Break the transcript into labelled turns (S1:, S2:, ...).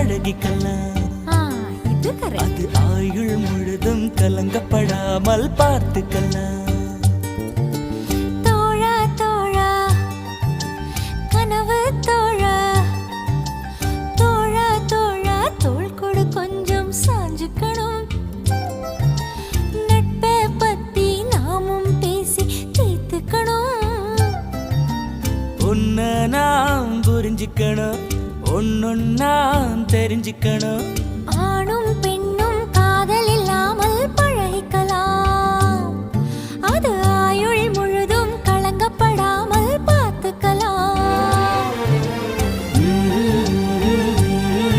S1: பழகிக்கலாம். அது ஆயுள் முழுதும் கலங்கப்படாமல் பார்த்துக்கலாம்.
S2: தோழா தோழா கனவு தோழா. தோழா தோழா தோள் கொடு கொஞ்சம் சாஞ்சுக்கணும். நட்பை பத்தி நாமும் பேசி தீர்த்துக்கணும்.
S1: உன்னை நாம் புரிஞ்சுக்கணும். ஒன்னொன்னா தெரிஞ்சுக்கணும்.